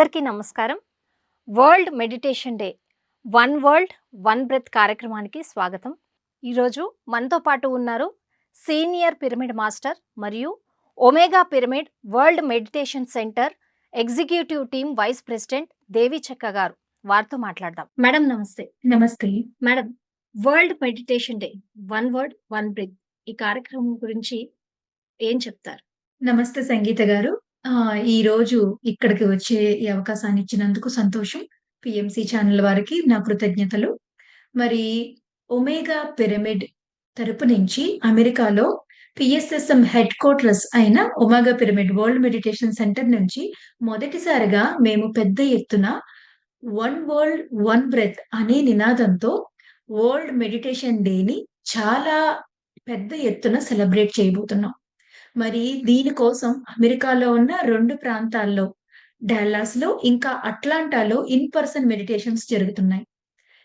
అందరికీ నమస్కారం. World meditation day one world one breath కార్యక్రమానికి స్వాగతం. ఈరోజు మనతో పాటు ఉన్నారు సీనియర్ పిరమిడ్ మాస్టర్ మరియు omega pyramid world meditation centre executive team vice president Devi Chekka గారు. వారితో మాట్లాడదాం. మేడం నమస్తే. నమస్తే. Madam world meditation day one world one breath ఈ కార్యక్రమం గురించి ఏం చెప్తారు? నమస్తే సంగీత గారు. ఆ ఈ రోజు ఇక్కడికి వచ్చే ఈ అవకాశాన్ని ఇచ్చినందుకు సంతోషం. పిఎంసి ఛానల్ వారికి నా కృతజ్ఞతలు. మరి ఒమేగా పిరమిడ్ తరపు నుంచి అమెరికాలో పిఎస్ఎస్ఎం హెడ్ క్వార్టర్స్ అయిన omega pyramid world meditation centre నుంచి మొదటిసారిగా మేము పెద్ద ఎత్తున వన్ వరల్డ్ వన్ బ్రెత్ అనే నినాదంతో వరల్డ్ మెడిటేషన్ డేని చాలా పెద్ద ఎత్తున సెలబ్రేట్ చేయబోతున్నాం. మరి దీనికోసం అమెరికాలో ఉన్న రెండు ప్రాంతాల్లో డాలాస్లో ఇంకా అట్లాంటాలో ఇన్ పర్సన్ మెడిటేషన్స్ జరుగుతున్నాయి.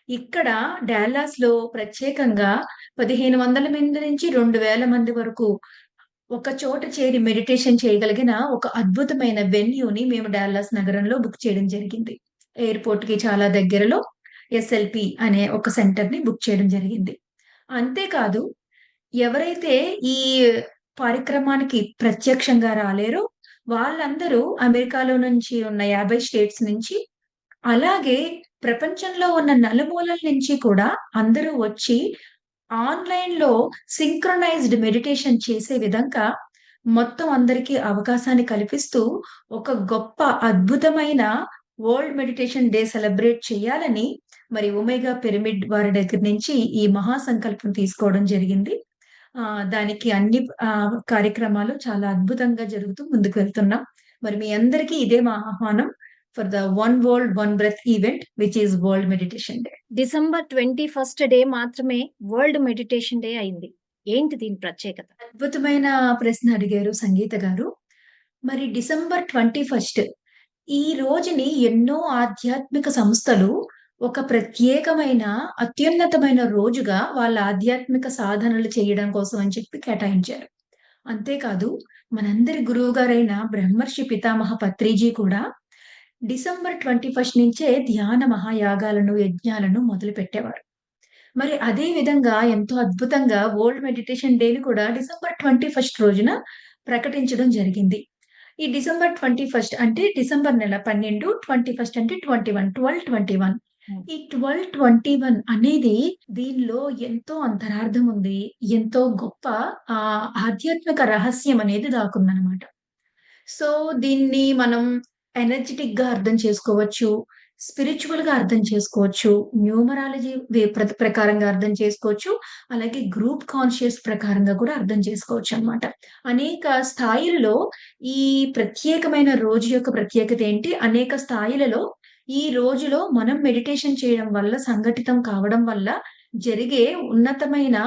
ఇక్కడ డాలాస్లో ప్రత్యేకంగా పదిహేను వందల మంది నుంచి రెండు వేల మంది వరకు ఒక చోట చేరి మెడిటేషన్ చేయగలిగిన ఒక అద్భుతమైన వెన్యూని మేము డాలాస్ నగరంలో బుక్ చేయడం జరిగింది. ఎయిర్పోర్ట్కి చాలా దగ్గరలో ఎస్ఎల్పి అనే ఒక సెంటర్ని బుక్ చేయడం జరిగింది. అంతేకాదు ఎవరైతే ఈ కార్యక్రమానికి ప్రత్యక్షంగా రాలేరు. వాళ్ళందరూ అమెరికాలో నుంచి ఉన్న యాభై స్టేట్స్ నుంచి అలాగే ప్రపంచంలో ఉన్న నలుమూలల నుంచి కూడా అందరూ వచ్చి ఆన్లైన్లో సింక్రనైజ్డ్ మెడిటేషన్ చేసే విధంగా మొత్తం అందరికీ అవకాశాన్ని కల్పిస్తూ ఒక గొప్ప అద్భుతమైన వరల్డ్ మెడిటేషన్ డే సెలబ్రేట్ చేయాలని మరి ఒమేగా పిరమిడ్ వారి దగ్గర నుంచి ఈ మహాసంకల్పం తీసుకోవడం జరిగింది. దానికి అన్ని కార్యక్రమాలు చాలా అద్భుతంగా జరుగుతూ ముందుకు వెళ్తున్నాం. మరి మీ అందరికీ ఇదే మా ఆహ్వానం for the one world one breath event which is world meditation day December twenty first day మాత్రమే వరల్డ్ మెడిటేషన్ డే అయింది. ఏంటి దీని ప్రత్యేకత? అద్భుతమైన ప్రశ్న అడిగారు సంగీత గారు. మరి డిసెంబర్ ట్వంటీ ఫస్ట్ ఈ రోజుని ఎన్నో ఆధ్యాత్మిక సంస్థలు ఒక ప్రత్యేకమైన అత్యున్నతమైన రోజుగా వాళ్ళ ఆధ్యాత్మిక సాధనలు చేయడం కోసం అని చెప్పి కేటాయించారు. అంతేకాదు మనందరి గురువు గారైన బ్రహ్మర్షి పితామహ పత్రిజీ కూడా డిసెంబర్ ట్వంటీ ఫస్ట్ నుంచే ధ్యాన మహాయాగాలను యజ్ఞాలను మొదలు పెట్టేవారు మరి అదే విధంగా ఎంతో అద్భుతంగా వరల్డ్ మెడిటేషన్ డేని కూడా డిసెంబర్ ట్వంటీ ఫస్ట్ రోజున ప్రకటించడం జరిగింది. ఈ డిసెంబర్ ట్వంటీ ఫస్ట్ అంటే డిసెంబర్ నెల పన్నెండు ట్వంటీ ఫస్ట్ అంటే twenty one twelve twenty one. ఈ ట్వెల్వ్ ట్వంటీ వన్ అనేది దీనిలో ఎంతో అంతరార్థం ఉంది ఎంతో గొప్ప ఆ ఆధ్యాత్మిక రహస్యం అనేది దాకుందనమాట సో దీన్ని మనం ఎనర్జెటిక్గా అర్థం చేసుకోవచ్చు స్పిరిచువల్గా అర్థం చేసుకోవచ్చు న్యూమరాలజీ ప్రకారంగా అర్థం చేసుకోవచ్చు అలాగే గ్రూప్ కాన్షియస్ ప్రకారంగా కూడా అర్థం చేసుకోవచ్చు అన్నమాట అనేక స్థాయిలలో ఈ ప్రత్యేకమైన రోజు యొక్క ప్రత్యేకత ఏంటి? అనేక స్థాయిలలో ఈ రోజులో మనం మెడిటేషన్ చేయడం వల్ల సంఘటితం కావడం వల్ల జరిగే ఉన్నతమైన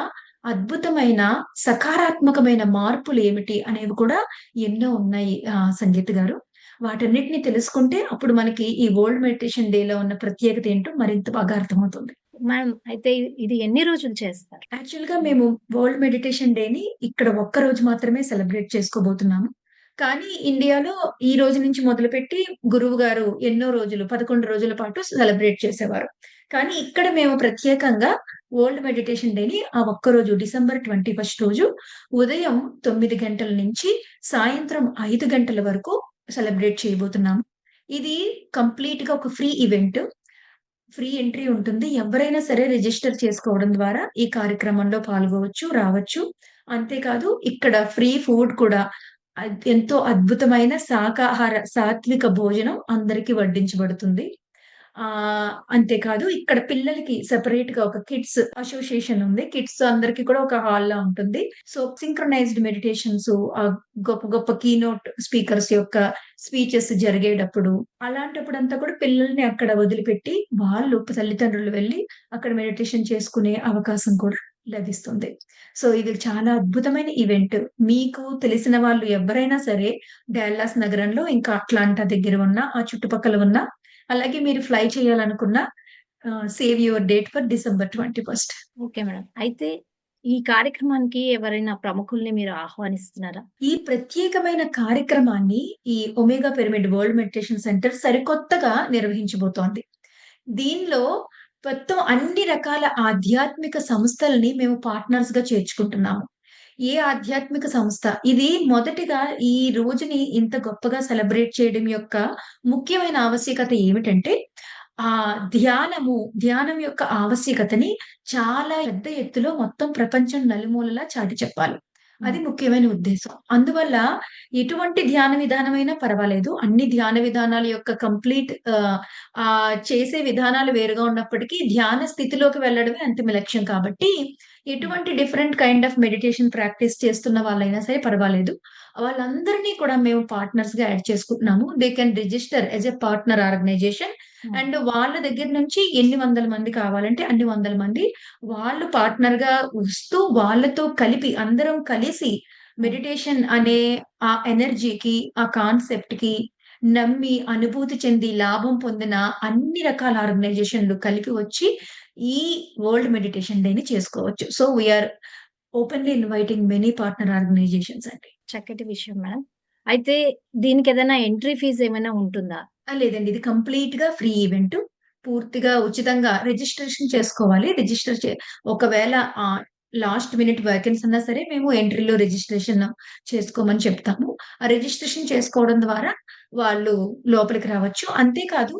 అద్భుతమైన సకారాత్మకమైన మార్పులు ఏమిటి అనేవి కూడా ఎన్నో ఉన్నాయి ఆ సంగీత్ గారు. వాటన్నిటిని తెలుసుకుంటే అప్పుడు మనకి ఈ వరల్డ్ మెడిటేషన్ డే లో ఉన్న ప్రత్యేకత ఏంటో మరింత బాగా అర్థమవుతుంది. మేడం అయితే ఇది ఎన్ని రోజులు చేస్తారు? యాక్చువల్గా మేము వరల్డ్ మెడిటేషన్ డే ని ఇక్కడ ఒక్క రోజు మాత్రమే సెలబ్రేట్ చేసుకోబోతున్నాము. కానీ ఇండియాలో ఈ రోజు నుంచి మొదలుపెట్టి గురువు గారు ఎన్నో రోజులు పదకొండు రోజుల పాటు సెలబ్రేట్ చేసేవారు. కానీ ఇక్కడ మేము ప్రత్యేకంగా వరల్డ్ మెడిటేషన్ డేని ఆ ఒక్క రోజు డిసెంబర్ ట్వంటీ ఫస్ట్ రోజు ఉదయం తొమ్మిది గంటల నుంచి సాయంత్రం ఐదు గంటల వరకు సెలబ్రేట్ చేయబోతున్నాము. ఇది కంప్లీట్గా ఒక ఫ్రీ ఈవెంట్. ఫ్రీ ఎంట్రీ ఉంటుంది. ఎవరైనా సరే రిజిస్టర్ చేసుకోవడం ద్వారా ఈ కార్యక్రమంలో పాల్గొవచ్చు రావచ్చు. అంతేకాదు ఇక్కడ ఫ్రీ ఫుడ్ కూడా ఎంతో అద్భుతమైన శాకాహార సాత్విక భోజనం అందరికి వడ్డించబడుతుంది. ఆ అంతేకాదు ఇక్కడ పిల్లలకి సెపరేట్గా ఒక కిడ్స్ అసోసియేషన్ ఉంది. కిడ్స్ అందరికి కూడా ఒక హాల్ లా ఉంటుంది సో సింక్రనైజ్డ్ మెడిటేషన్స్ గొప్ప గొప్ప కీనోట్ స్పీకర్స్ యొక్క స్పీచెస్ జరిగేటప్పుడు అలాంటప్పుడు అంతా కూడా పిల్లల్ని అక్కడ వదిలిపెట్టి వాళ్ళు తల్లిదండ్రులు వెళ్ళి అక్కడ మెడిటేషన్ చేసుకునే అవకాశం కూడా లభిస్తుంది సో ఇది చాలా అద్భుతమైన ఈవెంట్ మీకు తెలిసిన వాళ్ళు ఎవరైనా సరే డాలాస్ నగరంలో ఇంకా అట్లాంటా దగ్గర ఉన్న ఆ చుట్టుపక్కల ఉన్న అలాగే మీరు ఫ్లై చేయాలనుకున్న save your date for December twenty first okay madam అయితే ఈ కార్యక్రమానికి ఎవరైనా ప్రముఖుల్ని మీరు ఆహ్వానిస్తున్నారా? ఈ ప్రత్యేకమైన కార్యక్రమాన్ని ఈ omega pyramid world meditation centre సరికొత్తగా నిర్వహించబోతోంది. దీనిలో మొత్తం అన్ని రకాల ఆధ్యాత్మిక సంస్థలని మేము పార్ట్నర్స్గా చేర్చుకుంటున్నాము. ఏ ఆధ్యాత్మిక సంస్థ ఇది మొదటిగా ఈ రోజుని ఇంత గొప్పగా సెలబ్రేట్ చేయడం యొక్క ముఖ్యమైన ఆవశ్యకత ఏమిటంటే, ఆ ధ్యానము, ధ్యానం యొక్క ఆవశ్యకతని చాలా పెద్ద ఎత్తులో మొత్తం ప్రపంచం నలుమూలలా చాటి చెప్పాలి. అది. ముఖ్యమైన ఉద్దేశం. అందువల్ల ఎటువంటి ధ్యాన విధానమైనా పర్వాలేదు. అన్ని ధ్యాన విధానాల యొక్క కంప్లీట్ ఆహ్, చేసే విధానాలు వేరుగా ఉన్నప్పటికీ ధ్యాన స్థితిలోకి వెళ్ళడమే అంతిమ లక్ష్యం కాబట్టి, ఎటువంటి different kind of meditation practice చేస్తున్న వాళ్ళైనా సరే పర్వాలేదు. వాళ్ళందరినీ కూడా మేము పార్ట్నర్స్‌గా యాడ్ చేసుకుంటున్నాము. They can register as a partner organisation. And వాళ్ళ దగ్గర నుంచి ఎన్ని వందల మంది కావాలంటే అన్ని వందల మంది వాళ్ళు పార్ట్నర్‌గా వస్తూ వాళ్ళతో కలిపి అందరం కలిసి. మెడిటేషన్ అనే ఆ ఎనర్జీకి, ఆ కాన్సెప్ట్‌కి నమ్మి, అనుభూతి చెంది, లాభం పొందిన అన్ని రకాల ఆర్గనైజేషన్‌లు కలిపి వచ్చి ఈ వరల్డ్ మెడిటేషన్ డేని చేసుకోవచ్చు. So, we are openly inviting many partner organisations అండి. చక్కటి విషయం మేడం. అయితే దీనికేదైనా ఎంట్రీ ఫీజ్ ఏమైనా ఉంటుందా? లేదండి. ఇది కంప్లీట్‌గా ఫ్రీ ఈవెంట్. పూర్తిగా ఉచితంగా రిజిస్ట్రేషన్ చేసుకోవాలి. రిజిస్టర్ చే ఒకవేళ లాస్ట్ మినిట్ వేకెన్స్ ఉన్నా సరే మేము ఎంట్రీలో రిజిస్ట్రేషన్ చేసుకోమని చెప్తాము. ఆ రిజిస్ట్రేషన్ చేసుకోవడం ద్వారా వాళ్ళు లోపలికి రావచ్చు. అంతేకాదు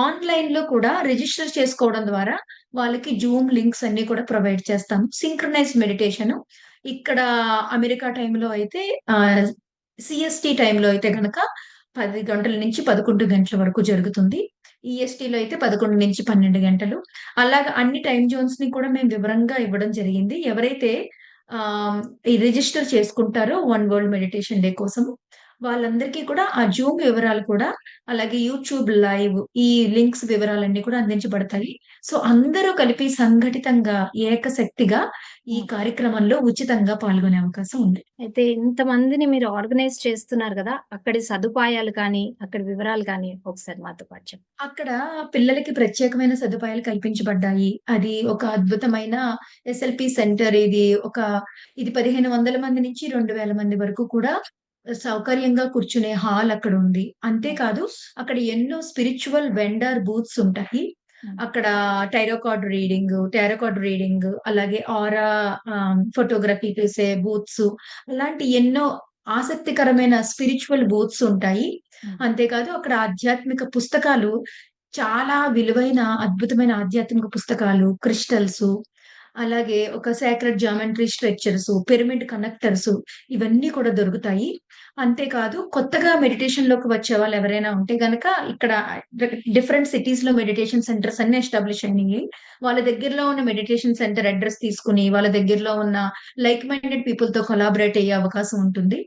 ఆన్‌లైన్‌లో కూడా రిజిస్టర్ చేసుకోవడం ద్వారా వాళ్ళకి జూమ్ లింక్స్ అన్ని కూడా ప్రొవైడ్ చేస్తాము. సింక్రనైజ్ మెడిటేషన్ ఇక్కడ అమెరికా టైంలో అయితే సిఎస్టి టైంలో అయితే గనక పది గంటల నుంచి 11 గంటల వరకు జరుగుతుంది. ఈఎస్‌టీలో అయితే 11-12 గంటలు. అలాగా అన్ని టైం జోన్స్ని కూడా మేము వివరంగా ఇవ్వడం జరిగింది. ఎవరైతే ఈ రిజిస్టర్ చేసుకుంటారో వన్ వరల్డ్ మెడిటేషన్ డే కోసం వాళ్ళందరికీ కూడా ఆ జూమ్ వివరాలు కూడా అలాగే యూట్యూబ్ లైవ్ ఈ లింక్స్ వివరాలన్నీ కూడా అందించబడతాయి. సో, అందరూ కలిపి సంఘటితంగా ఏకశక్తిగా ఈ. కార్యక్రమంలో ఉచితంగా పాల్గొనే అవకాశం ఉంది. అయితే ఇంతమందిని మీరు ఆర్గనైజ్ చేస్తున్నారు గదా! అక్కడి సదుపాయాలు కానీ, అక్కడి వివరాలు కానీ ఒకసారి మాతో పాటు. అక్కడ పిల్లలకి ప్రత్యేకమైన సదుపాయాలు కల్పించబడ్డాయి. అది ఒక అద్భుతమైన ఎస్ఎల్‌పి సెంటర్ ఇది ఒక ఇది 1500 మంది నుంచి 2000 మంది వరకు కూడా సౌకర్యంగా కూర్చునే హాల్ అక్కడుంది. హ్మ్. అంతేకాదు అక్కడ ఎన్నో స్పిరిచ్యువల్ వెండర్ బూత్స్ ఉంటాయి. హ్మ్. అక్కడ tarot card reading, tarot card reading అలాగే ఆరా ఫోటోగ్రఫీ చేసే బూత్స్ అలాంటి ఎన్నో ఆసక్తికరమైన స్పిరిచ్యువల్ బూత్స్ ఉంటాయి. హ్మ్. అంతేకాదు అక్కడ ఆధ్యాత్మిక పుస్తకాలు చాలా విలువైన అద్భుతమైన ఆధ్యాత్మిక పుస్తకాలు, క్రిస్టల్సు అలాగే ఒక sacred geometry structures, pyramid connectors ఇవన్నీ కూడా దొరుకుతాయి. అంతేకాదు కొత్తగా మెడిటేషన్‌లోకి వచ్చేవాళ్ళు ఎవరైనా ఉంటే గనక ఇక్కడ డిఫరెంట్ సిటీస్లో మెడిటేషన్ సెంటర్స్ అన్ని ఎస్టాబ్లిష్ అయినాయి. వాళ్ళ దగ్గరలో ఉన్న మెడిటేషన్ సెంటర్ అడ్రస్ తీసుకొని వాళ్ళ దగ్గరలో ఉన్న లైక్ మైండెడ్ పీపుల్‌తో కొలాబరేట్ అయ్యే అవకాశం ఉంటుంది.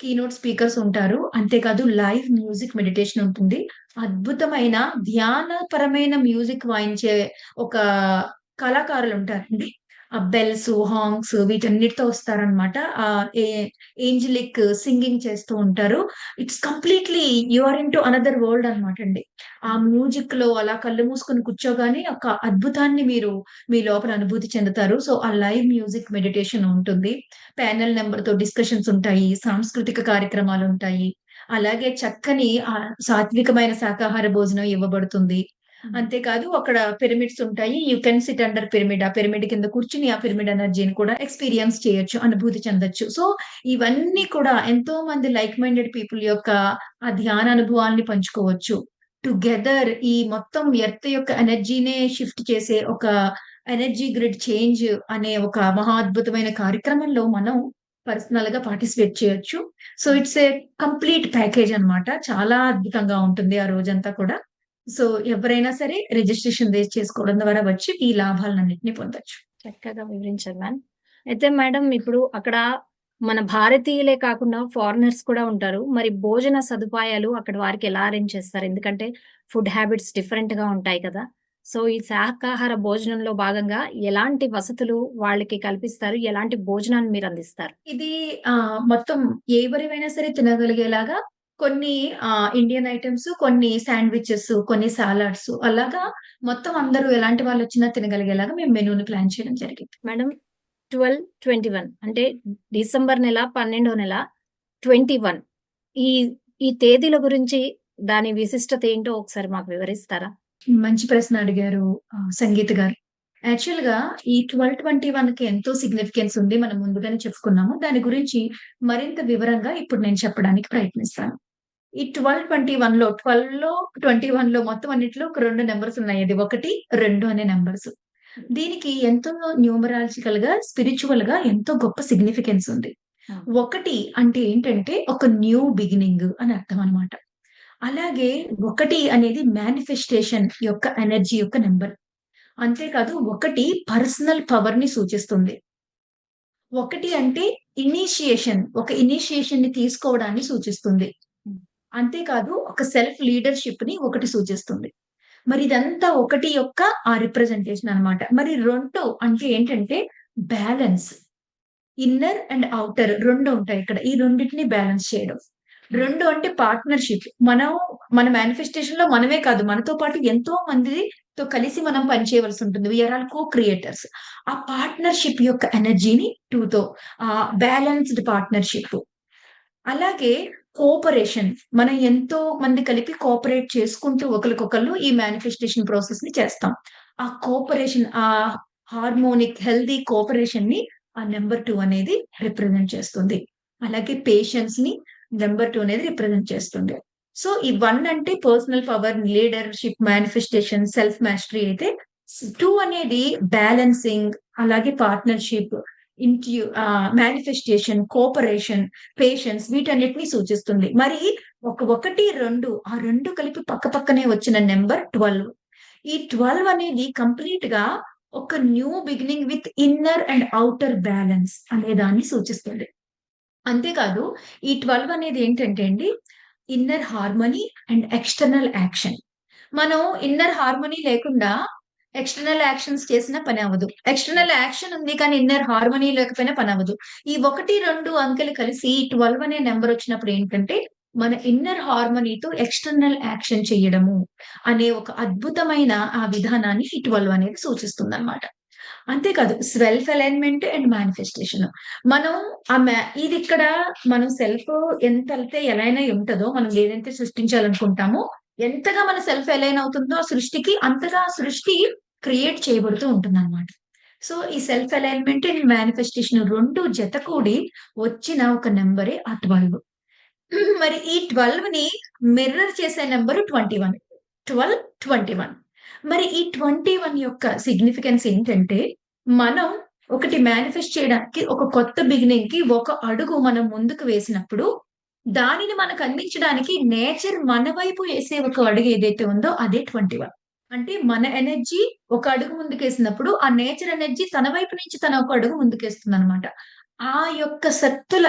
కీనోట్ స్పీకర్స్ ఉంటారు. అంతేకాదు లైవ్ మ్యూజిక్ మెడిటేషన్ ఉంటుంది. అద్భుతమైన ధ్యానపరమైన మ్యూజిక్ వాయించే ఒక కళాకారులు ఉంటారండి బెల్స్, హాంగ్స్ వీటన్నిటితో వస్తారనమాట. ఆహ్, ఏ సింగింగ్ చేస్తూ ఉంటారు. It's completely you are into another world అనమాట అండి ఆ మ్యూజిక్లో అలా కళ్ళు మూసుకొని కూర్చోగానే ఒక అద్భుతాన్ని మీరు మీ లోపల అనుభూతి చెందుతారు. సో, ఆ లైవ్ మ్యూజిక్ మెడిటేషన్ ఉంటుంది. ప్యానెల్ నంబర్‌తో డిస్కషన్స్ ఉంటాయి. సాంస్కృతిక కార్యక్రమాలు ఉంటాయి అలాగే చక్కని సాత్వికమైన శాకాహార భోజనం ఇవ్వబడుతుంది. Hmm. అంతేకాదు అక్కడ పిరమిడ్స్ ఉంటాయి. You can sit under pyramid. ఆ పిరమిడ్ కింద కూర్చుని ఆ పిరమిడ్ ఎనర్జీని కూడా ఎక్స్‌పీరియన్స్ చేయొచ్చు. అనుభూతి చెందొచ్చు. సో, ఇవన్నీ కూడా ఎంతో మంది లైక్ మైండెడ్ పీపుల్ యొక్క ఆ ధ్యాన అనుభవాల్ని పంచుకోవచ్చు. టుగెదర్ ఈ మొత్తం ఎర్త్ యొక్క ఎనర్జీనే షిఫ్ట్ చేసే ఒక ఎనర్జీ గ్రిడ్ చేంజ్ అనే ఒక మహా అద్భుతమైన కార్యక్రమంలో మనం పర్సనల్గా పార్టిసిపేట్ చేయొచ్చు. So, it's a complete package అన్నమాట. చాలా అద్భుతంగా ఉంటుంది ఆ రోజంతా కూడా. సో, ఎవరైనా సరే రిజిస్ట్రేషన్ రేజ్ చేసుకోవడం ద్వారా వచ్చి ఈ లాభాలన్నిటిని పొందొచ్చు. చక్కగా వివరించారు మ్యామ్. అయితే మేడం ఇప్పుడు అక్కడ మన భారతీయులే కాకుండా ఫారినర్స్ కూడా ఉంటారు. మరి భోజన సదుపాయాలు అక్కడ వారికి ఎలా అరేంజ్ చేస్తారు? ఎందుకంటే ఫుడ్ హ్యాబిట్స్ డిఫరెంట్‌గా ఉంటాయి కదా! సో, ఈ శాకాహార భోజనంలో భాగంగా ఎలాంటి వసతులు వాళ్ళకి కల్పిస్తారు? ఎలాంటి భోజనాన్ని మీరు అందిస్తారు? ఇది మొత్తం ఎవరివైనా సరే తినగలిగేలాగా కొన్ని ఇండియన్ ఐటెమ్స్, కొన్ని శాండ్‌విచెస్, కొన్ని సాలడ్స్ అలాగా మొత్తం అందరూ ఎలాంటి వాళ్ళొచ్చినా తినగలిగేలాగా మేము మెనూని ప్లాన్ చేయడం జరిగింది. మేడం ట్వెల్వ్ ట్వంటీ వన్ అంటే డిసెంబర్ నెల పన్నెండో నెల ట్వంటీ వన్ ఈ ఈ తేదీల గురించి దాని విశిష్టత ఏంటో ఒకసారి మాకు వివరిస్తారా? మంచి ప్రశ్న అడిగారు సంగీత గారు. యాక్చువల్గా ఈ ట్వెల్వ్ ట్వంటీ వన్కి ఎంతో సిగ్నిఫికెన్స్ ఉంది. మనం ముందుగానే చెప్పుకున్నాము. దాని గురించి మరింత వివరంగా ఇప్పుడు నేను చెప్పడానికి ప్రయత్నిస్తాను. ఈ ట్వెల్వ్ ట్వంటీ వన్లో ట్వెల్వ్లో ట్వంటీ వన్లో మొత్తం అన్నిట్లో ఒక రెండు నెంబర్స్ ఉన్నాయి. అది ఒకటి రెండు అనే నెంబర్స్ దీనికి ఎంతో న్యూమరాలజికల్గా స్పిరిచువల్గా ఎంతో గొప్ప సిగ్నిఫికెన్స్ ఉంది. ఒకటి అంటే ఏంటంటే ఒక న్యూ బిగినింగ్ అని అర్థం అన్నమాట. అలాగే ఒకటి అనేది మేనిఫెస్టేషన్ యొక్క ఎనర్జీ యొక్క నెంబర్ అంతేకాదు ఒకటి పర్సనల్ పవర్ని సూచిస్తుంది. ఒకటి అంటే ఇనిషియేషన్ ఒక ఇనిషియేషన్ని తీసుకోవడాన్ని సూచిస్తుంది. అంతేకాదు ఒక సెల్ఫ్ లీడర్షిప్ని ఒకటి సూచిస్తుంది. మరి ఇదంతా ఒకటి యొక్క ఆ రిప్రజెంటేషన్ అన్నమాట. మరి రెండు అంటే ఏంటంటే బ్యాలెన్స్. ఇన్నర్ అండ్ అవుటర్ రెండు ఉంటాయి ఇక్కడ. ఈ రెండింటిని బ్యాలెన్స్ చేయడం. రెండు అంటే పార్ట్నర్షిప్. మనం మన మేనిఫెస్టేషన్లో మనమే కాదు మనతో పాటు ఎంతో మంది తో కలిసి మనం పనిచేయవలసి ఉంటుంది we are all co creators ఆ పార్ట్నర్షిప్ యొక్క ఎనర్జీని టూ తో ఆ బ్యాలెన్స్డ్ పార్ట్నర్షిప్ అలాగే కోఆపరేషన్ మనం ఎంతో మంది కలిపి కోఆపరేట్ చేసుకుంటూ ఒకరికొకళ్ళు ఈ మేనిఫెస్టేషన్ ప్రాసెస్ని చేస్తాం. ఆ కోఆపరేషన్ ఆ హార్మోనిక్ హెల్దీ కోఆపరేషన్ని ఆ నెంబర్ టూ అనేది రిప్రజెంట్ చేస్తుంది. అలాగే పేషెన్స్ని నెంబర్ టూ అనేది రిప్రజెంట్ చేస్తుంది. సో ఈ వన్ అంటే personal power leadership manifestation self mastery అయితే టూ అనేది బ్యాలెన్సింగ్ అలాగే పార్ట్నర్షిప్ ఇంట్యూ మేనిఫెస్టేషన్ కోఆపరేషన్ పేషెన్స్ వీటన్నిటిని సూచిస్తుంది. మరి ఒక ఒకటి రెండు ఆ రెండు కలిపి పక్క పక్కనే వచ్చిన నెంబర్ ట్వెల్వ్ ఈ ట్వెల్వ్ అనేది కంప్లీట్గా ఒక new beginning with inner and outer balance అనే దాన్ని సూచిస్తుంది. అంతేకాదు ఈ ట్వెల్వ్ అనేది ఏంటంటే అండి inner harmony and external action మనం ఇన్నర్ హార్మనీ లేకుండా ఎక్స్టర్నల్ యాక్షన్స్ చేసిన పని అవ్వదు. ఎక్స్టర్నల్ యాక్షన్ ఉంది కానీ ఇన్నర్ హార్మనీ లేకపోయినా పని అవ్వదు. ఈ ఒకటి రెండు అంకెలు కలిసి ట్వెల్వ్ అనే నెంబర్ వచ్చినప్పుడు ఏంటంటే మన ఇన్నర్ హార్మనీతో ఎక్స్టర్నల్ యాక్షన్ చేయడము అనే ఒక అద్భుతమైన ఆ విధానాన్ని ఈ ట్వెల్వ్ అనేది సూచిస్తుంది అనమాట అంతేకాదు సెల్ఫ్ అలైన్మెంట్ అండ్ మేనిఫెస్టేషన్ మనం ఆ మ్యా- ఇది ఇక్కడ మనం సెల్ఫ్ ఎంత అయితే ఎలా అయినా ఉంటుందో మనం ఏదైతే సృష్టించాలనుకుంటామో ఎంతగా మన సెల్ఫ్ అలైన్ అవుతుందో ఆ సృష్టికి అంతగా ఆ సృష్టి క్రియేట్ చేయబడుతూ ఉంటుంది అనమాట సో ఈ సెల్ఫ్ అలైన్మెంట్ అండ్ మేనిఫెస్టేషన్ రెండు జత కూడి వచ్చిన ఒక నెంబరే ఆ ట్వెల్వ్ మరి ఈ ట్వెల్వ్ని మిర్రర్ చేసే number twenty one twelve twenty one మరి ఈ ట్వంటీ వన్ యొక్క సిగ్నిఫికెన్స్ ఏంటంటే మనం ఒకటి మేనిఫెస్ట్ చేయడానికి ఒక కొత్త బిగినింగ్కి ఒక అడుగు మనం ముందుకు వేసినప్పుడు దానిని మనకు అందించడానికి నేచర్ మన వైపు వేసే ఒక అడుగు ఏదైతే ఉందో అదే ట్వంటీ వన్. అంటే మన ఎనర్జీ ఒక అడుగు ముందుకేసినప్పుడు ఆ నేచర్ ఎనర్జీ తన వైపు నుంచి తన ఒక అడుగు ముందుకేస్తుంది అనమాట ఆ యొక్క శక్తుల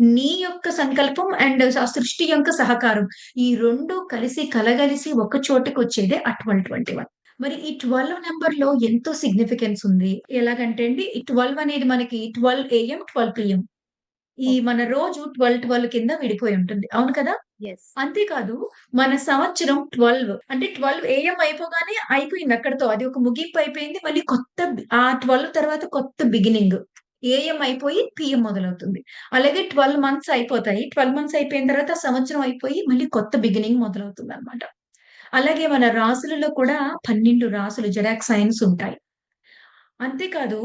నీ యొక్క సంకల్పం అండ్ ఆ సృష్టి యొక్క సహకారం. ఈ రెండు కలిసి కలగలిసి ఒక చోటుకు వచ్చేదే ట్వెల్వ్ ట్వంటీ వన్. మరి ఈ ట్వెల్వ్ నెంబర్లో ఎంతో సిగ్నిఫికెన్స్ ఉంది. ఎలాగంటే అండి ఈ ట్వెల్వ్ అనేది మనకి ట్వెల్వ్ ఏఎం ట్వెల్వ్ పిఎం ఈ మన రోజు ట్వెల్వ్ ట్వెల్వ్ కింద విడిపోయి ఉంటుంది. అవును కదా? అంతేకాదు మన సంవత్సరం ట్వెల్వ్. అంటే ట్వెల్వ్ ఏఎం అయిపోగానే అయిపోయింది అక్కడతో. అది ఒక ముగింపు అయిపోయింది. మళ్ళీ కొత్త ఆ ట్వెల్వ్ తర్వాత కొత్త బిగినింగ్ ఏఎం అయిపోయి పిఎం మొదలవుతుంది. అలాగే ట్వెల్వ్ మంత్స్ అయిపోతాయి. ట్వెల్వ్ మంత్స్ అయిపోయిన తర్వాత సంవత్సరం అయిపోయి మళ్ళీ కొత్త బిగినింగ్ మొదలవుతుంది అనమాట అలాగే మన రాసులలో కూడా పన్నెండు రాసులు జెరాక్స్ సైన్స్ ఉంటాయి. అంతేకాదు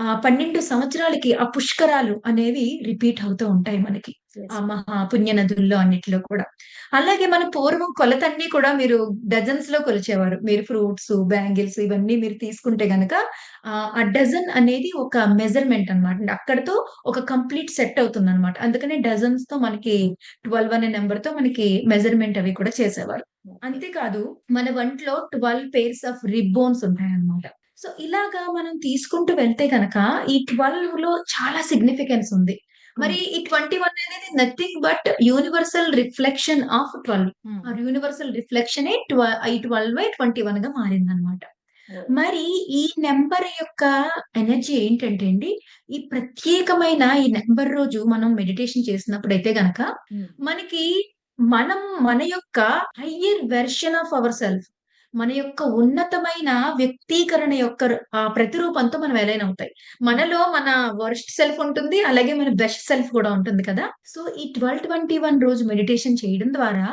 ఆ పన్నెండు సంవత్సరాలకి ఆ పుష్కరాలు అనేవి రిపీట్ అవుతూ ఉంటాయి మనకి. ఆ మహా పుణ్య నదుల్లో అన్నిటిలో కూడా. అలాగే మన పూర్వం కొలతన్ని కూడా మీరు డజన్స్లో కొలిచేవారు. మీరు ఫ్రూట్స్ బ్యాంగిల్స్ ఇవన్నీ మీరు తీసుకుంటే గనక ఆ డజన్ అనేది ఒక మెజర్మెంట్ అన్నమాట. అక్కడతో ఒక కంప్లీట్ సెట్ అవుతుంది అనమాట అందుకనే డజన్స్తో మనకి ట్వెల్వ్ అనే నెంబర్తో మనకి మెజర్మెంట్ అవి కూడా చేసేవారు. అంతేకాదు మన వంటలో ట్వెల్వ్ పేర్స్ ఆఫ్ రిబ్బోన్స్ ఉంటాయన్నమాట. సో ఇలాగా మనం తీసుకుంటూ వెళ్తే గనక ఈ ట్వెల్వ్లో చాలా సిగ్నిఫికెన్స్ ఉంది. మరి ఈ ట్వంటీ వన్ అనేది nothing but universal reflection of twelve universal reflection ఈ ట్వెల్వ్ ట్వంటీ వన్గా మారింది అనమాట మరి ఈ నెంబర్ యొక్క ఎనర్జీ ఏంటంటే అండి ఈ ప్రత్యేకమైన ఈ నెంబర్ రోజు మనం మెడిటేషన్ చేసినప్పుడు అయితే గనక మనకి మనం మన యొక్క higher version of our self మన యొక్క ఉన్నతమైన వ్యక్తీకరణ యొక్క ప్రతిరూపంతో మనం అలైన్ అవుతాయి. మనలో మన వర్స్ట్ సెల్ఫ్ ఉంటుంది. అలాగే మన బెస్ట్ సెల్ఫ్ కూడా ఉంటుంది కదా! సో, ఈ 12, 21 రోజు మెడిటేషన్ చేయడం ద్వారా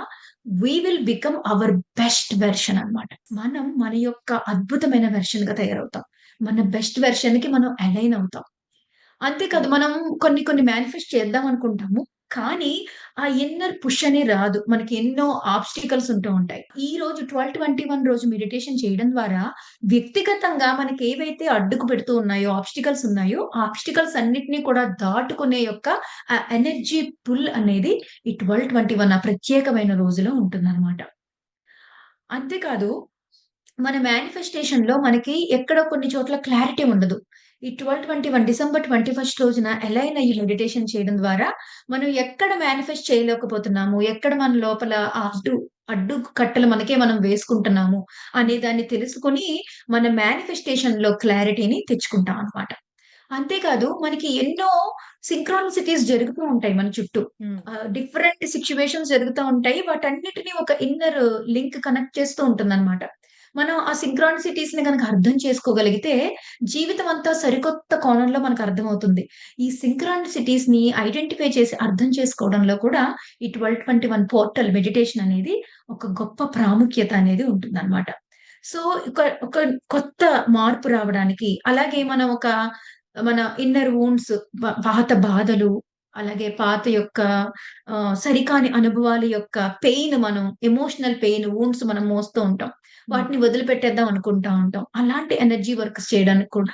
we will become our best version అన్నమాట. మనం మన యొక్క అద్భుతమైన వెర్షన్గా తయారవుతాం. మన బెస్ట్ వెర్షన్కి మనం అలైన్ అవుతాం. అంతేకాదు మనం కొన్ని కొన్ని మేనిఫెస్ట్ చేద్దాం అనుకుంటాము. కానీ ఆ ఇన్నర్ పుష్ అనే రాదు. మనకి ఎన్నో ఆబ్‌స్టికల్స్ ఉంటూ ఉంటాయి. ఈ రోజు 12, 21 రోజు మెడిటేషన్ చేయడం ద్వారా వ్యక్తిగతంగా మనకి ఏవైతే అడ్డుకు పెడుతూ ఉన్నాయో, ఆబ్‌స్టికల్స్ ఉన్నాయో, ఆ ఆబ్‌స్టికల్స్ అన్నిటిని కూడా దాటుకునే యొక్క ఆ ఎనర్జీ పుల్ అనేది ఈ 12, 21 ఆ ప్రత్యేకమైన రోజులో ఉంటుందన్నమాట. అంతేకాదు మన మేనిఫెస్టేషన్‌లో మనకి ఎక్కడో కొన్ని చోట్ల క్లారిటీ ఉండదు. ఈ 12, 21 డిసెంబర్ 21 రోజున అలైన్ అయ్యి మెడిటేషన్ చేయడం ద్వారా మనం ఎక్కడ మేనిఫెస్ట్ చేయలేకపోతున్నాము, ఎక్కడ మన లోపల అడ్డు అడ్డు కట్టలు మనకే మనం వేసుకుంటున్నాము అనే దాన్ని తెలుసుకొని మన మేనిఫెస్టేషన్‌లో క్లారిటీని తెచ్చుకుంటాం అన్నమాట. అంతేకాదు మనకి ఎన్నో సింక్రానిసిటీస్ జరుగుతూ ఉంటాయి మన చుట్టూ. డిఫరెంట్ సిట్యుయేషన్స్ జరుగుతా ఉంటాయి. వాటన్నిటిని ఒక ఇన్నర్ లింక్ కనెక్ట్ చేస్తూ ఉంటుందన్నమాట. మనం ఆ సింక్రానిసిటీస్‌ని కనుక అర్థం చేసుకోగలిగితే జీవితం అంతా సరికొత్త కోణంలో మనకు అర్థమవుతుంది. ఈ సింక్రానిసిటీస్‌ని ఐడెంటిఫై చేసి అర్థం చేసుకోవడంలో కూడా ఈ 12, 21 పోర్టల్ మెడిటేషన్ అనేది ఒక గొప్ప ప్రాముఖ్యత అనేది ఉంటుందన్నమాట. సో, ఒక ఒక కొత్త మార్పు రావడానికి అలాగే మనం ఒక మన ఇన్నర్ వూన్స్ పాత బాధలు, అలాగే పాత యొక్క సరికాని అనుభవాల యొక్క పెయిన్ మనం ఎమోషనల్ పెయిన్, వూండ్స్ మనం మోస్తూ ఉంటాం. వాటిని వదిలిపెట్టేద్దాం అనుకుంటా ఉంటాం. అలాంటి ఎనర్జీ వర్క్స్ చేయడానికి కూడా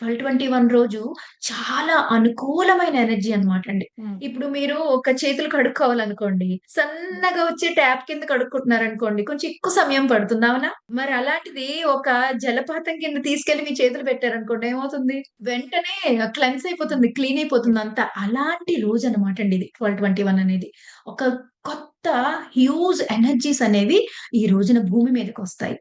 12, 21 రోజు చాలా అనుకూలమైన ఎనర్జీ అన్నమాట అండి. ఇప్పుడు మీరు ఒక చేతులు కడుక్కోవాలనుకోండి. సన్నగా వచ్చే ట్యాప్ కింద కడుక్కుంటున్నారనుకోండి. కొంచెం ఎక్కువ సమయం పడుతుంది. అవునా? మరి అలాంటిది ఒక జలపాతం కింద తీసుకెళ్ళి మీ చేతులు పెట్టారనుకోండి ఏమవుతుంది? వెంటనే క్లెన్స్ అయిపోతుంది. క్లీన్ అయిపోతుంది అంతా. అలాంటి రోజన్నమాట అండి ఇది 12, 21 అనేది. ఒక కొత్త హ్యూజ్ ఎనర్జీస్ అనేవి ఈ రోజున భూమి మీదకొస్తాయి.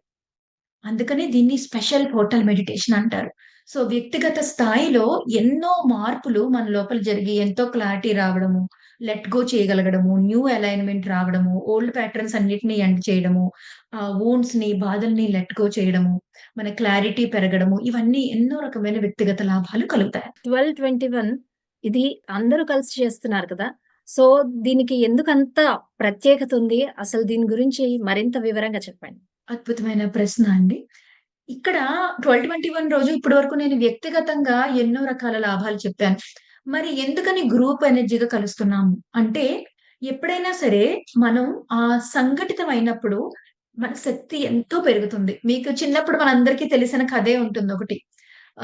అందుకనే దీన్ని స్పెషల్ పోర్టల్ మెడిటేషన్ అంటారు. సో, వ్యక్తిగత స్థాయిలో ఎన్నో మార్పులు మన లోపల జరిగి ఎంతో క్లారిటీ రావడము, లెట్ గో చేయగలగడము, న్యూ అలైన్‌మెంట్ రావడము, ఓల్డ్ ప్యాటర్న్స్ అన్నిటిని ఎండ్ చేయడము, ఆహ్, వూండ్స్‌ని, బాధల్ని లెట్ గో చేయడము, మన క్లారిటీ పెరగడము, ఇవన్నీ ఎన్నో రకమైన వ్యక్తిగత లాభాలు కలుగుతాయి. 12, 21 ఇది అందరూ కలిసి చేస్తున్నారు కదా! సో, దీనికి ఎందుకంత ప్రత్యేకత ఉంది? అసలు దీని గురించి మరింత వివరంగా చెప్పండి. అద్భుతమైన ప్రశ్న అండి. ఇక్కడ 12, 21 రోజు ఇప్పటి వరకు నేను వ్యక్తిగతంగా ఎన్నో రకాల లాభాలు చెప్పాను. మరి ఎందుకని గ్రూప్ ఎనర్జీగా కలుస్తున్నాము? అంటే ఎప్పుడైనా సరే మనం ఆహ్, సంఘటితమైనప్పుడు మన శక్తి ఎంతో పెరుగుతుంది. మీకు చిన్నప్పుడు మనందరికీ తెలిసిన కథే ఉంటుంది ఒకటి.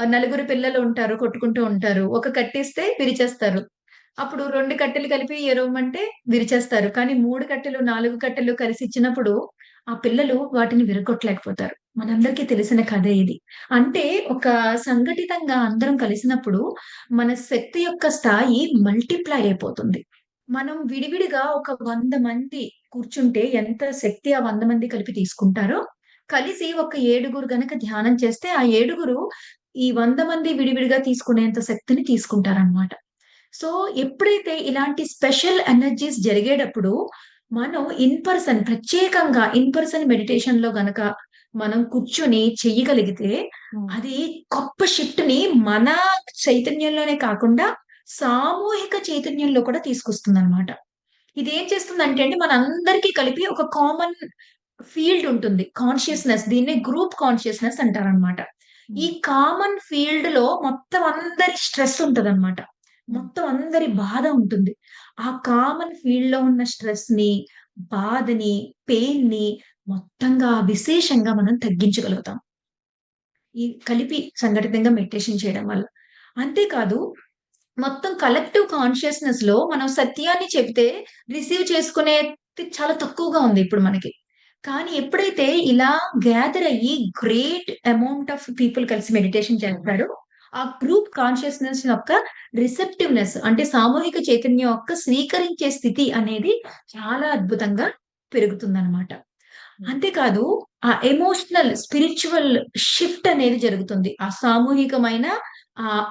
నలుగురు పిల్లలు ఉంటారు. కొట్టుకుంటూ ఉంటారు. ఒక కట్టిస్తే విరిచేస్తారు. అప్పుడు 2 కట్టెలు కలిపి ఎరువమంటే విరిచేస్తారు. కానీ 3 కట్టెలు, 4 కట్టెలు కలిసి ఇచ్చినప్పుడు ఆ పిల్లలు వాటిని విరగొట్టలేకపోతారు. మనందరికీ తెలిసిన కథే ఇది. అంటే ఒక సంఘటితంగా అందరం కలిసినప్పుడు మన శక్తి యొక్క స్థాయి మల్టిప్లై అయిపోతుంది. మనం విడివిడిగా ఒక వంద మంది కూర్చుంటే ఎంత శక్తి ఆ వంద మంది కలిపి తీసుకుంటారో, కలిసి ఒక ఏడుగురు గనక ధ్యానం చేస్తే ఆ ఏడుగురు ఈ వంద మంది విడివిడిగా తీసుకునేంత శక్తిని తీసుకుంటారన్నమాట. సో, ఎప్పుడైతే ఇలాంటి స్పెషల్ ఎనర్జీస్ జరిగేటప్పుడు మనం ఇన్ పర్సన్ ప్రత్యేకంగా ఇన్ పర్సన్ మెడిటేషన్‌లో గనక మనం కూర్చొని చెయ్యగలిగితే హ్మ్. అది గొప్ప షిఫ్ట్‌ని మన చైతన్యంలోనే కాకుండా సామూహిక చైతన్యంలో కూడా తీసుకొస్తుందన్నమాట. ఇదేం చేస్తుందంటే అండి మనందరికీ కలిపి ఒక కామన్ ఫీల్డ్ ఉంటుంది. కాన్షియస్‌నెస్ దీన్నే గ్రూప్ కాన్షియస్‌నెస్ అంటారన్నమాట. ఈ. కామన్ ఫీల్డ్‌లో మొత్తం అందరి స్ట్రెస్ ఉంటదన్నమాట. మొత్తం అందరి బాధ ఉంటుంది. ఆ కామన్ ఫీల్డ్‌లో ఉన్న స్ట్రెస్‌ని, బాధని, పెయిన్‌ని మొత్తంగా విశేషంగా మనం తగ్గించగలుగుతాం. ఈ కలిపి సంఘటితంగా మెడిటేషన్ చేయడం వల్ల. అంతేకాదు మొత్తం కలెక్టివ్ కాన్షియస్నెస్లో మనం సత్యాన్ని చెబితే రిసీవ్ చేసుకునేది చాలా తక్కువగా ఉంది ఇప్పుడు మనకి. కానీ ఎప్పుడైతే ఇలా గ్యాదర్ అయ్యి గ్రేట్ అమౌంట్ ఆఫ్ పీపుల్ కలిసి మెడిటేషన్ చేస్తారో, ఆ గ్రూప్ కాన్షియస్‌నెస్ యొక్క రిసెప్టివ్‌నెస్ అంటే సామూహిక చైతన్యం యొక్క స్వీకరించే స్థితి అనేది చాలా అద్భుతంగా పెరుగుతుందన్నమాట. హ్మ్. అంతేకాదు ఆ ఎమోషనల్, స్పిరిచ్యువల్ షిఫ్ట్ అనేది జరుగుతుంది. ఆ సామూహికమైన ఆహ్,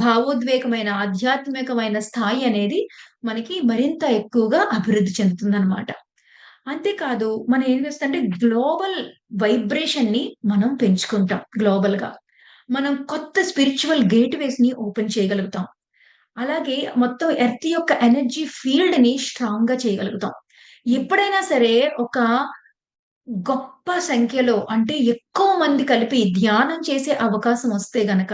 భావోద్వేగమైన, ఆధ్యాత్మికమైన స్థాయి అనేది మనకి మరింత ఎక్కువగా అభివృద్ధి చెందుతుందన్నమాట. అంతేకాదు మనం ఏం చేస్తామంటే గ్లోబల్ వైబ్రేషన్‌ని మనం పెంచుకుంటాం గ్లోబల్‌గా. మనం కొత్త స్పిరిచ్యువల్ గేట్‌వేస్‌ని ఓపెన్ చేయగలుగుతాం. అలాగే మొత్తం ఎర్త్ యొక్క ఎనర్జీ ఫీల్డ్‌ని స్ట్రాంగ్‌గా చేయగలుగుతాం. ఎప్పుడైనా సరే ఒక గొప్ప సంఖ్యలో అంటే ఎక్కువ మంది కలిపి ధ్యానం చేసే అవకాశం వస్తే గనక,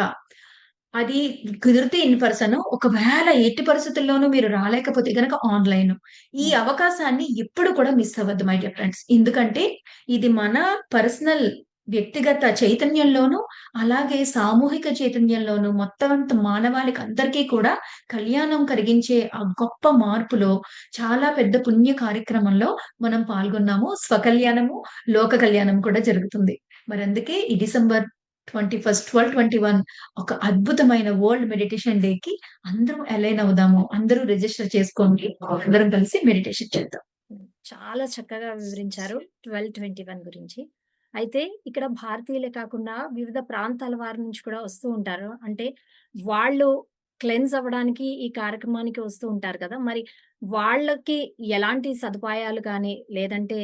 అది కుదిరితే ఇన్ పర్సన్. ఒకవేళ ఎట్టి పరిస్థితుల్లోనూ మీరు రాలేకపోతే గనక ఆన్‌లైన్. ఈ అవకాశాన్ని ఎప్పుడు కూడా మిస్ అవ్వద్దు మై డియర్ ఫ్రెండ్స్. ఎందుకంటే ఇది మన పర్సనల్ వ్యక్తిగత చైతన్యంలోనూ, అలాగే సామూహిక చైతన్యంలోనూ మొత్తం అంత మానవాళికి అందరికీ కూడా కళ్యాణం కలిగించే ఆ గొప్ప మార్పులో చాలా పెద్ద పుణ్య కార్యక్రమంలో మనం పాల్గొన్నాము. స్వకల్యాణము, లోక కళ్యాణం కూడా జరుగుతుంది. మరి అందుకే ఈ డిసెంబర్ 21, 12, 21 ఒక అద్భుతమైన వరల్డ్ మెడిటేషన్ డేకి అందరం అలైన్ అవుదాము. అందరూ రిజిస్టర్ చేసుకోండి. అందరం కలిసి మెడిటేషన్ చేద్దాం. చాలా చక్కగా వివరించారు 1221 గురించి. అయితే ఇక్కడ భారతీయులే కాకుండా వివిధ ప్రాంతాల వారి నుంచి కూడా వస్తూ ఉంటారు. అంటే వాళ్ళు క్లెన్స్ అవ్వడానికి ఈ కార్యక్రమానికి వస్తూ ఉంటారు కదా! మరి వాళ్ళకి ఎలాంటి సదుపాయాలు కానీ లేదంటే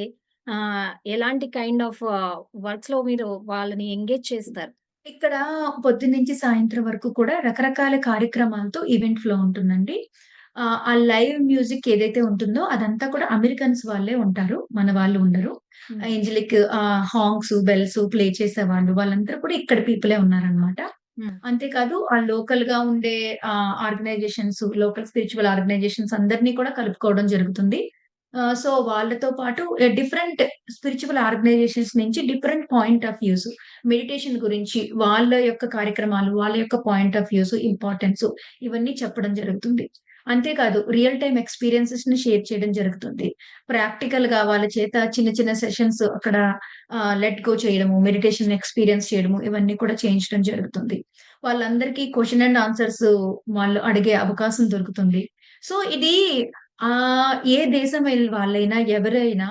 ఎలాంటి కైండ్ ఆఫ్ వర్క్స్లో మీరు వాళ్ళని ఎంగేజ్ చేస్తారు? ఇక్కడ పొద్దున్నుంచి సాయంత్రం వరకు కూడా రకరకాల కార్యక్రమాలతో ఈవెంట్ ఫ్లో ఉంటుందండి. ఆ లైవ్ మ్యూజిక్ ఏదైతే ఉంటుందో అదంతా కూడా అమెరికన్స్ వాళ్ళే ఉంటారు. మన వాళ్ళు ఉండరు. ఏంజెలిక్ హాంగ్స్, బెల్స్ ప్లే చేసేవాళ్ళు వాళ్ళందరూ కూడా ఇక్కడ పీపులే ఉన్నారనమాట. హ్మ్. అంతేకాదు ఆ లోకల్‌గా ఉండే ఆహ్, ఆర్గనైజేషన్స్, లోకల్ స్పిరిచ్యువల్ ఆర్గనైజేషన్స్ అందరిని కూడా కలుపుకోవడం జరుగుతుంది. సో వాళ్ళతో పాటు డిఫరెంట్ స్పిరిచ్యువల్ ఆర్గనైజేషన్స్ నుంచి different point of views meditation గురించి వాళ్ళ యొక్క కార్యక్రమాలు, వాళ్ళ యొక్క పాయింట్ ఆఫ్ వ్యూస్, ఇంపార్టెన్స్ ఇవన్నీ చెప్పడం జరుగుతుంది. అంతేకాదు రియల్ టైమ్ ఎక్స్‌పీరియన్సెస్‌ని షేర్ చేయడం జరుగుతుంది. ప్రాక్టికల్గా వాళ్ళ చేత చిన్న చిన్న సెషన్స్ అక్కడ లెట్ గో చేయడము, మెడిటేషన్ ఎక్స్‌పీరియన్స్ చేయడము ఇవన్నీ కూడా చేయించడం జరుగుతుంది. వాళ్ళందరికీ క్వశ్చన్ అండ్ ఆన్సర్స్ వాళ్ళు అడిగే అవకాశం దొరుకుతుంది. సో ఇది ఆ ఏ దేశం వాళ్ళైనా ఎవరైనా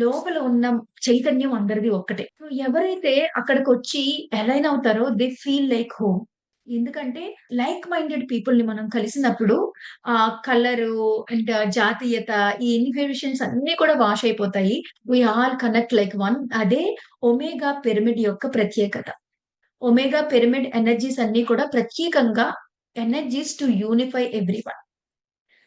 లోపల ఉన్న చైతన్యం అందరిది ఒక్కటే. సో ఎవరైతే అక్కడికొచ్చి అలైన్ అవుతారో దే ఫీల్ లైక్ హోమ్. ఎందుకంటే లైక్ మైండెడ్ పీపుల్ని మనం కలిసినప్పుడు ఆ కలరు అండ్ జాతీయత ఈ ఇన్ఫర్మేషన్స్ అన్ని కూడా వాష్ అయిపోతాయి. We all connect like one. అదే ఒమేగా పిరమిడ్ యొక్క ప్రత్యేకత. ఒమేగా పిరమిడ్ ఎనర్జీస్ అన్ని కూడా ప్రత్యేకంగా energies to unify every one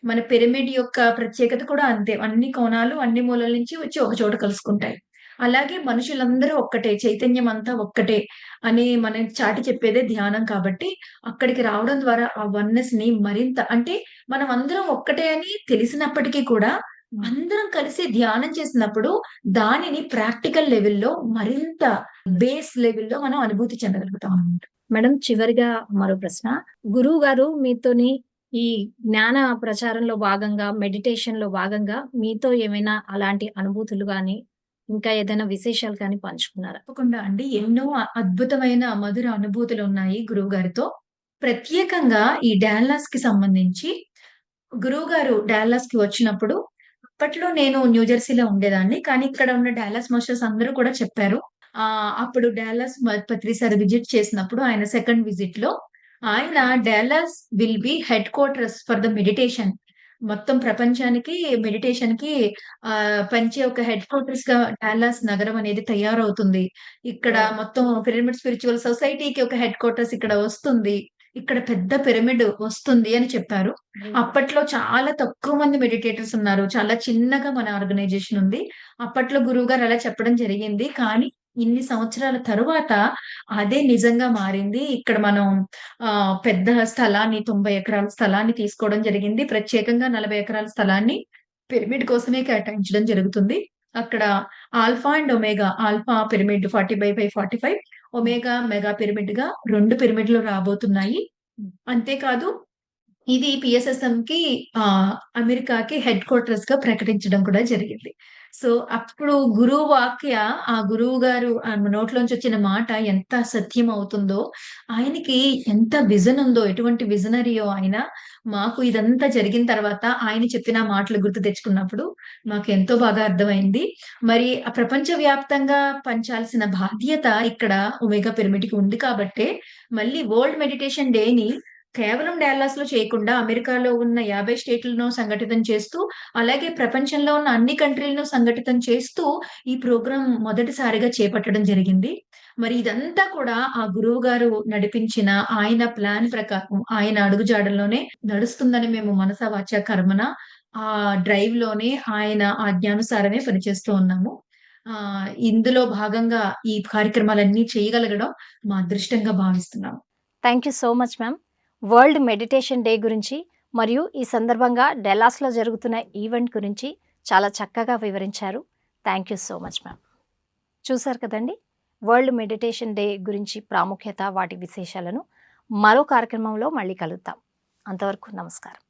మన పిరమిడ్ యొక్క ప్రత్యేకత కూడా అంతే. అన్ని కోణాలు, అన్ని మూలల నుంచి వచ్చి ఒక చోట కలుసుకుంటాయి. అలాగే మనుషులందరూ ఒక్కటే, చైతన్యం అంతా ఒక్కటే అని మనం చాటి చెప్పేదే ధ్యానం కాబట్టి, అక్కడికి రావడం ద్వారా ఆ వన్నెస్‌ని మరింత అంటే మనం అందరం ఒక్కటే అని తెలిసినప్పటికీ కూడా. అందరం కలిసి ధ్యానం చేసినప్పుడు దానిని ప్రాక్టికల్ లెవెల్‌లో మరింత బేస్ లెవెల్‌లో మనం అనుభూతి చెందగలుగుతాం అన్నమాట. మేడం చివరిగా మరో ప్రశ్న. గురువు గారు మీతోని ఈ జ్ఞాన ప్రచారంలో భాగంగా, మెడిటేషన్‌లో భాగంగా మీతో ఏమైనా అలాంటి అనుభూతులు గాని, ఇంకా ఏదైనా విశేషాలు కానీ పంచుకున్నారా? తప్పకుండా అండి. ఎన్నో అద్భుతమైన మధుర అనుభూతులు ఉన్నాయి గురువు గారితో ప్రత్యేకంగా ఈ డాలస్‌కి సంబంధించి గురువు గారు డాల్లాస్ డాలస్‌కి వచ్చినప్పుడు అప్పట్లో నేను న్యూజెర్సీలో ఉండేదాన్ని. కానీ ఇక్కడ ఉన్న డాలస్ మాస్టర్స్ అందరూ కూడా చెప్పారు. ఆ అప్పుడు డాలస్ ప్రతిసారి విజిట్ చేసినప్పుడు ఆయన సెకండ్ విజిట్లో ఆయన Dallas will be headquarters for the meditation. మొత్తం ప్రపంచానికి మెడిటేషన్‌కి ఆహ్, పంచే ఒక హెడ్ క్వార్టర్స్‌గా డాలస్ నగరం అనేది తయారవుతుంది. ఇక్కడ! మొత్తం పిరమిడ్ స్పిరిచ్యువల్ సొసైటీకి ఒక హెడ్ క్వార్టర్స్ ఇక్కడ వస్తుంది. ఇక్కడ పెద్ద పిరమిడ్ వస్తుంది అని చెప్పారు. అప్పట్లో చాలా తక్కువ మంది మెడిటేటర్స్ ఉన్నారు. చాలా చిన్నగా మన ఆర్గనైజేషన్ ఉంది. అప్పట్లో గురువుగారు అలా చెప్పడం జరిగింది. కానీ ఇన్ని సంవత్సరాల తరువాత అదే నిజంగా మారింది. ఇక్కడ మనం ఆ పెద్ద స్థలాన్ని 90 ఎకరాల స్థలాన్ని తీసుకోవడం జరిగింది. ప్రత్యేకంగా 40 ఎకరాల స్థలాన్ని పిరమిడ్ కోసమే కేటాయించడం జరుగుతుంది. అక్కడ alpha and omega alpha pyramid 40/45 omega mega పిరమిడ్‌గా 2 పిరమిడ్‌లు రాబోతున్నాయి. అంతేకాదు ఇది పిఎస్ఎస్ఎంకి ఆహ్, అమెరికాకి హెడ్ క్వార్టర్స్గా ప్రకటించడం కూడా జరిగింది. సో, అప్పుడు గురువు వాక్య ఆ గురువు గారు నోట్లోంచి వచ్చిన మాట ఎంత సత్యం అవుతుందో, ఆయనకి ఎంత విజన్ ఉందో, ఎటువంటి విజనరీయో ఆయన. మాకు ఇదంతా జరిగిన తర్వాత ఆయన చెప్పిన మాటలు గుర్తు తెచ్చుకున్నప్పుడు మాకు ఎంతో బాగా అర్థమైంది. మరి ఆ ప్రపంచవ్యాప్తంగా పంచాల్సిన బాధ్యత ఇక్కడ ఒమేగా పిరమిడ్‌కి ఉంది కాబట్టే మళ్ళీ వరల్డ్ మెడిటేషన్ డేని కేవలం డాలస్‌లో చేయకుండా అమెరికాలో ఉన్న 50 స్టేట్‌లను సంఘటితం చేస్తూ, అలాగే ప్రపంచంలో ఉన్న అన్ని కంట్రీలను సంఘటితం చేస్తూ ఈ ప్రోగ్రాం మొదటిసారిగా చేపట్టడం జరిగింది. మరి ఇదంతా కూడా ఆ గురువు గారు నడిపించిన ఆయన ప్లాన్ ప్రకారం, ఆయన అడుగుజాడల్లోనే నడుస్తుందని మేము మనసా వాచ కర్మన ఆ డ్రైవ్లోనే ఆయన ఆజ్ఞానుసారమే పనిచేస్తూ ఉన్నాము. ఆ ఇందులో భాగంగా ఈ కార్యక్రమాలన్నీ చేయగలగడం మా అదృష్టంగా భావిస్తున్నాము. Thank you so much ma'am. World meditation day గురించి మరియు ఈ సందర్భంగా డెలాస్లో జరుగుతున్న ఈవెంట్ గురించి చాలా చక్కగా వివరించారు. Thank you so much ma'am. చూసారు కదండీ! వరల్డ్ మెడిటేషన్ డే గురించి ప్రాముఖ్యత, వాటి విశేషాలను మరో కార్యక్రమంలో మళ్ళీ కలుద్దాం. అంతవరకు నమస్కారం.